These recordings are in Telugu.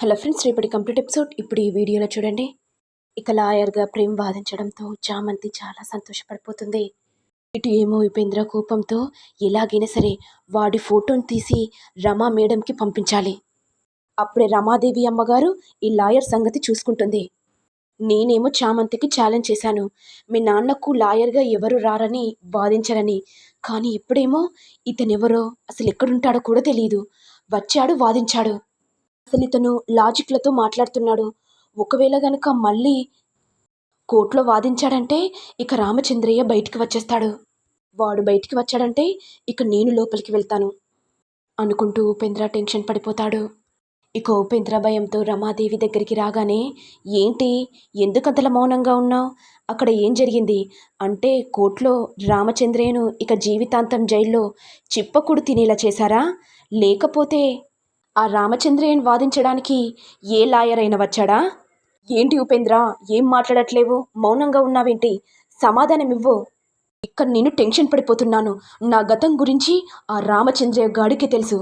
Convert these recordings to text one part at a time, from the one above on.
హలో ఫ్రెండ్స్ రేపటి కంప్లీట్ ఎపిసోడ్. ఇప్పుడు ఈ వీడియోలో చూడండి. ఇక లాయర్గా ప్రేమ్ వాదించడంతో చామంతి చాలా సంతోషపడిపోతుంది. ఇటు ఏమో ఉపేంద్ర కోపంతో ఎలాగైనా సరే వాడి ఫోటోను తీసి రమా మేడంకి పంపించాలి. అప్పుడే రమాదేవి అమ్మగారు ఈ లాయర్ సంగతి చూసుకుంటుంది. నేనేమో చామంతికి ఛాలెంజ్ చేశాను. మీ నాన్నకు లాయర్గా ఎవరు రారని వాదించరని. కానీ ఇప్పుడేమో ఇతనెవరో అసలు ఎక్కడుంటాడో కూడా తెలియదు వచ్చాడు వాదించాడు. అసలు ఇతను లాజిక్లతో మాట్లాడుతున్నాడు. ఒకవేళ గనక మళ్ళీ కోర్టులో వాదించాడంటే ఇక రామచంద్రయ్య బయటికి వచ్చేస్తాడు. వాడు బయటికి వచ్చాడంటే ఇక నేను లోపలికి వెళ్తాను అనుకుంటూ ఉపేంద్ర టెన్షన్ పడిపోతాడు. ఇక ఉపేంద్ర భయంతో రమాదేవి దగ్గరికి రాగానే ఏంటి? ఎందుకంతలా మౌనంగా ఉన్నావు? అక్కడ ఏం జరిగింది? అంటే కోర్టులో రామచంద్రయ్యను ఇక జీవితాంతం జైల్లో చిప్పకుడు తినేలా చేశారా? లేకపోతే ఆ రామచంద్రయ్యను వాదించడానికి ఏ లాయర్ అయినా వచ్చాడా? ఏంటి ఉపేంద్ర ఏం మాట్లాడట్లేవు? మౌనంగా ఉన్నావేంటి? సమాధానం ఇవ్వు ఇక్కడ నేను టెన్షన్ పడిపోతున్నాను. నా గతం గురించి ఆ రామచంద్రయ్య గాడికి తెలుసు.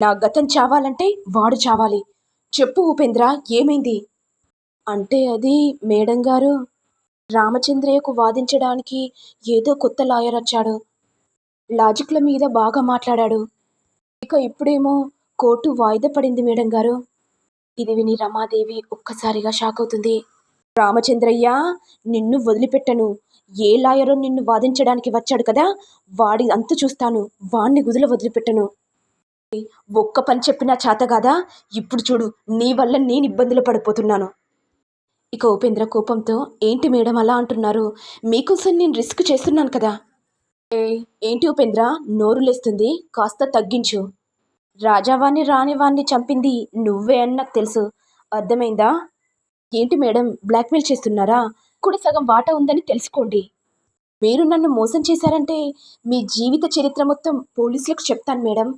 నా గతం చావాలంటే వాడు చావాలి. చెప్పు ఉపేంద్ర ఏమైంది? అంటే అది మేడం గారు రామచంద్రయ్యకు వాదించడానికి ఏదో కొత్త లాయర్ వచ్చాడు. లాజిక్ల మీద బాగా మాట్లాడాడు. ఇక ఇప్పుడేమో కోర్టు వాయిదా పడింది మేడం గారు. ఇది విని రమాదేవి ఒక్కసారిగా షాక్ అవుతుంది. రామచంద్రయ్య నిన్ను వదిలిపెట్టను. ఏ లాయరో నిన్ను వాదించడానికి వచ్చాడు కదా వాడి అంత చూస్తాను. వాణ్ణి గుదుల వదిలిపెట్టను. ఒక్క పని చెప్పినా చేత కాదా? ఇప్పుడు చూడు నీ వల్ల నేను ఇబ్బందులు పడిపోతున్నాను. ఇక ఉపేంద్ర కోపంతో ఏంటి మేడం అలా అంటున్నారు? మీకోసం నేను రిస్క్ చేస్తున్నాను కదా. ఏ ఏంటి ఉపేంద్ర? నోరు లేస్తుంది. కాస్త తగ్గించు. రాజావాణ్ణి రానివాణ్ణి చంపింది నువ్వే అని నాకు తెలుసు. అర్థమైందా? ఏంటి మేడం బ్లాక్మెయిల్ చేస్తున్నారా? కూడా సగం వాటా ఉందని తెలుసుకోండి. మీరు నన్ను మోసం చేశారంటే మీ జీవిత చరిత్ర మొత్తం పోలీసులకు చెప్తాను మేడం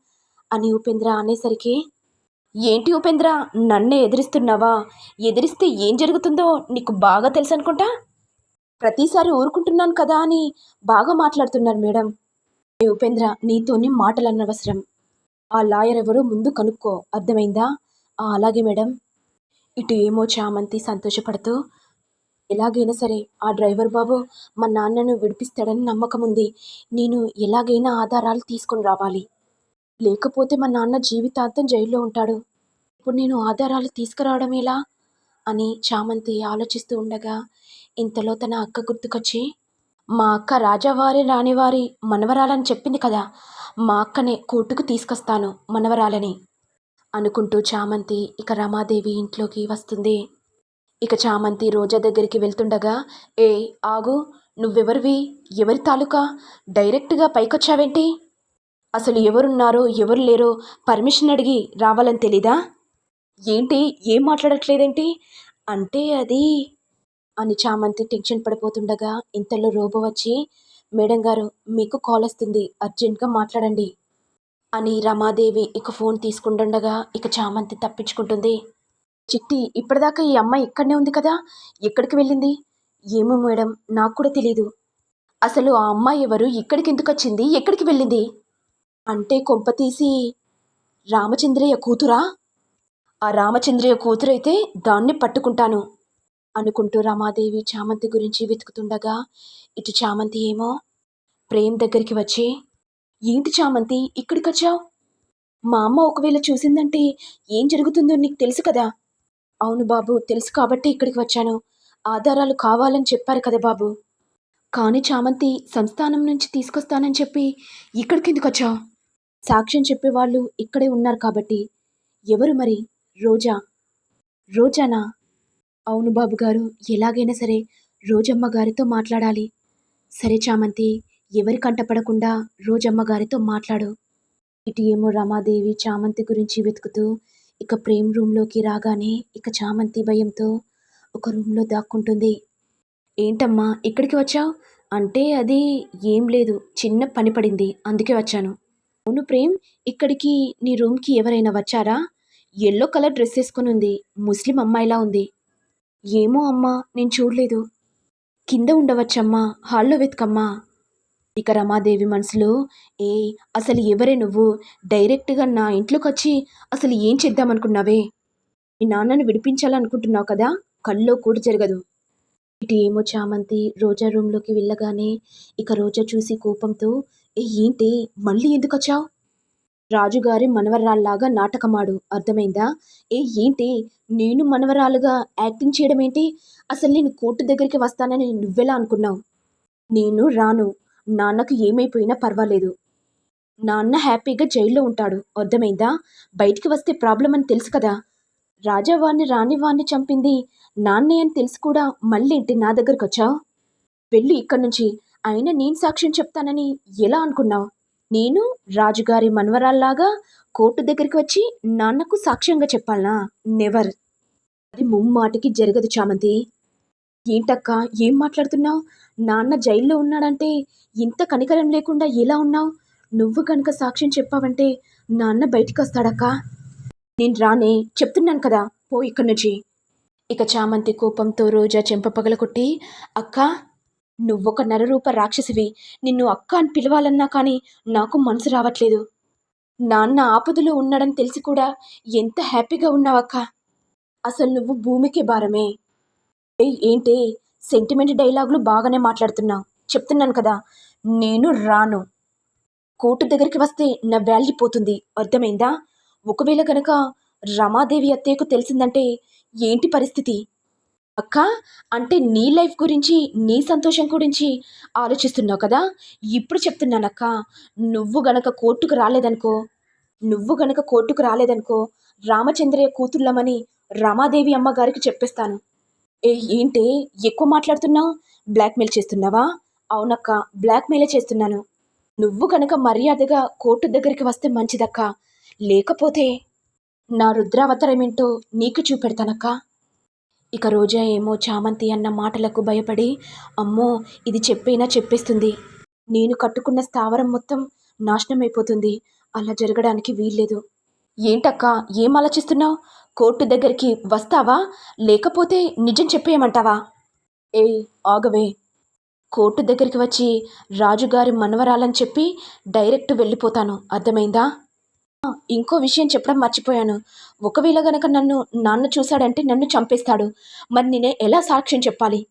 అని ఉపేంద్ర అనేసరికి. ఏంటి ఉపేంద్ర నన్నే ఎదిరిస్తున్నావా? ఎదిరిస్తే ఏం జరుగుతుందో నీకు బాగా తెలుసు అనుకుంటా ప్రతిసారి ఊరుకుంటున్నాను కదా అని బాగా మాట్లాడుతున్నారు మేడం. ఉపేంద్ర నీతోని మాటలు అనవసరం ఆ లాయర్ ఎవరో ముందు కనుక్కో. అర్థమైందా? అలాగే మేడం. ఇటు ఏమో చామంతి సంతోషపడుతూ ఎలాగైనా సరే ఆ డ్రైవర్ బాబు మా నాన్నను విడిపిస్తాడని నమ్మకం ఉంది. నేను ఎలాగైనా ఆధారాలు తీసుకొని రావాలి. లేకపోతే మా నాన్న జీవితాంతం జైల్లో ఉంటాడు. ఇప్పుడు నేను ఆధారాలు తీసుకురావడం ఎలా? అని చామంతి ఆలోచిస్తూ ఉండగా ఇంతలో తన అక్క గుర్తుకొచ్చి మా అక్క రాజావారి రాణివారి మనవరాలని చెప్పింది కదా. మా అక్కనే కోర్టుకు తీసుకొస్తాను మనవరాలని. అనుకుంటూ చామంతి ఇక రమాదేవి ఇంట్లోకి వస్తుంది. ఇక చామంతి రోజా దగ్గరికి వెళ్తుండగా ఏ ఆగు నువ్వెవరివి? ఎవరి తాలూకా? డైరెక్ట్గా పైకొచ్చావేంటి? అసలు ఎవరున్నారో ఎవరు లేరో పర్మిషన్ అడిగి రావాలని తెలీదా? ఏంటి ఏం మాట్లాడట్లేదేంటి? అంటే అది అని చామంతి టెన్షన్ పడిపోతుండగా ఇంతలో రోబో వచ్చి మేడం గారు మీకు కాల్ వస్తుంది. అర్జెంట్గా మాట్లాడండి. అని రమాదేవి ఇక ఫోన్ తీసుకుంటుండగా ఇక చామంతి తప్పించుకుంటుంది. చిట్టి ఇప్పటిదాకా ఈ అమ్మాయి ఇక్కడనే ఉంది కదా? ఎక్కడికి వెళ్ళింది? ఏమో మేడం నాకు కూడా తెలీదు. అసలు ఆ అమ్మాయి ఎవరు? ఇక్కడికి ఎందుకు వచ్చింది? ఎక్కడికి వెళ్ళింది? అంటే కొంప తీసి రామచంద్రయ్య కూతురా? ఆ రామచంద్రయ్య కూతురైతే దాన్ని పట్టుకుంటాను. అనుకుంటూ రమాదేవి చామంతి గురించి వెతుకుతుండగా ఇటు చామంతి ఏమో? ప్రేమ్ దగ్గరికి వచ్చి ఏంటి చామంతి ఇక్కడికి వచ్చావు? మా అమ్మ ఒకవేళ చూసిందంటే ఏం జరుగుతుందో నీకు తెలుసు కదా? అవును బాబు తెలుసు కాబట్టి ఇక్కడికి వచ్చాను. ఆధారాలు కావాలని చెప్పారు కదా బాబు. కానీ చామంతి సంస్థానం నుంచి తీసుకొస్తానని చెప్పి ఇక్కడికి ఎందుకు వచ్చావు? సాక్ష్యం చెప్పేవాళ్ళు ఇక్కడే ఉన్నారు కాబట్టి. ఎవరు మరి? రోజా. రోజానా? అవును బాబు గారు ఎలాగైనా సరే రోజమ్మ గారితో మాట్లాడాలి. సరే చామంతి ఎవరి కంటపడకుండా రోజమ్మ గారితో మాట్లాడు. ఇటు ఏమో రమాదేవి చామంతి గురించి వెతుకుతూ ఇక ప్రేమ్ రూమ్లోకి రాగానే ఇక చామంతి భయంతో ఒక రూమ్లో దాక్కుంటుంది. ఏంటమ్మా ఇక్కడికి వచ్చావు? అంటే అది ఏం లేదు చిన్న పని పడింది అందుకే వచ్చాను. అవును ప్రేమ్ ఇక్కడికి నీ రూమ్కి ఎవరైనా వచ్చారా? ఎల్లో కలర్ డ్రెస్ వేసుకొని ఉంది ముస్లిం అమ్మాయిలా ఉంది. ఏమో అమ్మా నేను చూడలేదు. కింద ఉండవచ్చమ్మా హాల్లో వెతుకమ్మా. ఇక రమాదేవి మనసులో ఏ అసలు ఎవరే నువ్వు? డైరెక్ట్గా నా ఇంట్లోకి వచ్చి అసలు ఏం చేద్దామనుకున్నావే? మీ నాన్నని విడిపించాలనుకుంటున్నావు కదా కల్లో కూడా జరగదు. ఇటు ఏమో చామంతి రోజా రూమ్లోకి వెళ్ళగానే ఇక రోజా చూసి కోపంతో ఏ ఏంటి మళ్ళీ ఎందుకు వచ్చావు రాజుగారి మనవరాల్లాగా నాటకమాడు. అర్థమైందా? ఏ ఏంటి? నేను మనవరాలుగా యాక్టింగ్ చేయడం ఏంటి అసలు నేను కోర్టు దగ్గరికి వస్తానని నువ్వెలా అనుకున్నావు? నేను రాను. నాన్నకు ఏమైపోయినా పర్వాలేదు. నాన్న హ్యాపీగా జైల్లో ఉంటాడు. అర్థమైందా? బయటికి వస్తే ప్రాబ్లం అని తెలుసు కదా. రాజావాణ్ణి రాణివాణ్ణి చంపింది నాన్నే అని తెలిసి కూడా మళ్ళీ నా దగ్గరకు వచ్చావు వెళ్ళి ఇక్కడి నుంచి అయినా నేను సాక్ష్యం చెప్తానని ఎలా అనుకున్నావు? నేను రాజుగారి మనవరాల్లాగా కోర్టు దగ్గరికి వచ్చి నాన్నకు సాక్ష్యంగా చెప్పాలనా? నెవర్. అది ముమ్మాటికి జరగదు చామంతి. ఏంటక్క ఏం మాట్లాడుతున్నావు? నాన్న జైల్లో ఉన్నాడంటే ఇంత కనికరం లేకుండా ఎలా ఉన్నావు? నువ్వు కనుక సాక్ష్యం చెప్పావంటే నాన్న బయటికి వస్తాడక్క. నేను రానే చెప్తున్నాను కదా పో ఇక్కడి నుంచి. ఇక చామంతి కోపంతో రోజా చెంప పగలకొట్టి అక్క నువ్వొక నరరూప రాక్షసివి. నిన్ను అక్క అని పిలవాలన్నా కానీ నాకు మనసు రావట్లేదు. నాన్న ఆపదలో ఉన్నాడని తెలిసి కూడా ఎంత హ్యాపీగా ఉన్నావక్క అసలు నువ్వు భూమికి భారమే. ఏంటి? సెంటిమెంట్ డైలాగులు బాగానే మాట్లాడుతున్నావు. చెప్తున్నాను కదా నేను రాను. కోర్టు దగ్గరికి వస్తే నా వాల్యూ పోతుంది. అర్థమైందా? ఒకవేళ కనుక రమాదేవి అత్తయ్యకు తెలిసిందంటే ఏంటి పరిస్థితి? అక్క అంటే నీ లైఫ్ గురించి నీ సంతోషం గురించి ఆలోచిస్తున్నావు కదా? ఇప్పుడు చెప్తున్నానక్క నువ్వు గనక కోర్టుకు రాలేదనుకో నువ్వు గనక కోర్టుకు రాలేదనుకో రామచంద్రయ్య కూతుర్లమని రమాదేవి అమ్మగారికి చెప్పేస్తాను. ఏ ఏంటి ఎక్కువ మాట్లాడుతున్నావు? బ్లాక్మెయిల్ చేస్తున్నావా? అవునక్క బ్లాక్మెయిలే చేస్తున్నాను. నువ్వు కనుక మర్యాదగా కోర్టు దగ్గరికి వస్తే మంచిదక్క లేకపోతే నా రుద్రావతారమేంటో నీకు చూపెడతానక్కా. ఇక రోజా ఏమో చామంతి అన్న మాటలకు భయపడి అమ్మో ఇది చెప్పైనా చెప్పేస్తుంది. నేను కట్టుకున్న స్థావరం మొత్తం నాశనమైపోతుంది. అలా జరగడానికి వీల్లేదు. ఏంటక్క ఏం ఆలోచిస్తున్నావు? కోర్టు దగ్గరికి వస్తావా? లేకపోతే నిజం చెప్పేయమంటావా? ఏ ఆగవే. కోర్టు దగ్గరికి వచ్చి రాజుగారి మనవరాలని చెప్పి డైరెక్ట్ వెళ్ళిపోతాను. అర్థమైందా? ఇంకో విషయం చెప్పడం మర్చిపోయాను. ఒకవేళ గనక నన్ను నాన్న చూశాడంటే నన్ను చంపేస్తాడు. మరి నేనే ఎలా సాక్ష్యం చెప్పాలి?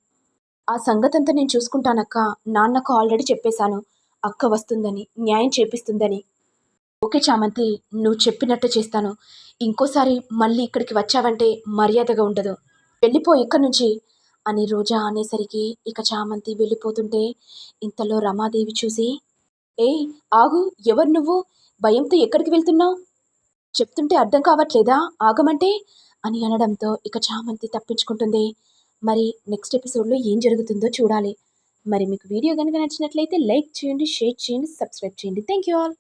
ఆ సంగతంతా నేను చూసుకుంటానక్క. నాన్నకు ఆల్రెడీ చెప్పేశాను. అక్క వస్తుందని న్యాయం చేపిస్తుందని. ఓకే చామంతి నువ్వు చెప్పినట్టు చేస్తాను. ఇంకోసారి మళ్ళీ ఇక్కడికి వచ్చావంటే మర్యాదగా ఉండదు. వెళ్ళిపో ఇక్కడి నుంచి. అని రోజా అనేసరికి ఇక చామంతి వెళ్ళిపోతుంటే ఇంతలో రమాదేవి చూసి ఏయ్ ఆగు ఎవరు నువ్వు? భయంతో ఎక్కడికి వెళ్తున్నావు? చెప్తుంటే అర్థం కావట్లేదా? ఆగమంటే? అని అనడంతో ఇక చామంతి తప్పించుకుంటుంది. మరి నెక్స్ట్ ఎపిసోడ్లో ఏం జరుగుతుందో చూడాలి. మరి మీకు వీడియో కనుక నచ్చినట్లయితే లైక్ చేయండి షేర్ చేయండి సబ్స్క్రైబ్ చేయండి. Thank you all.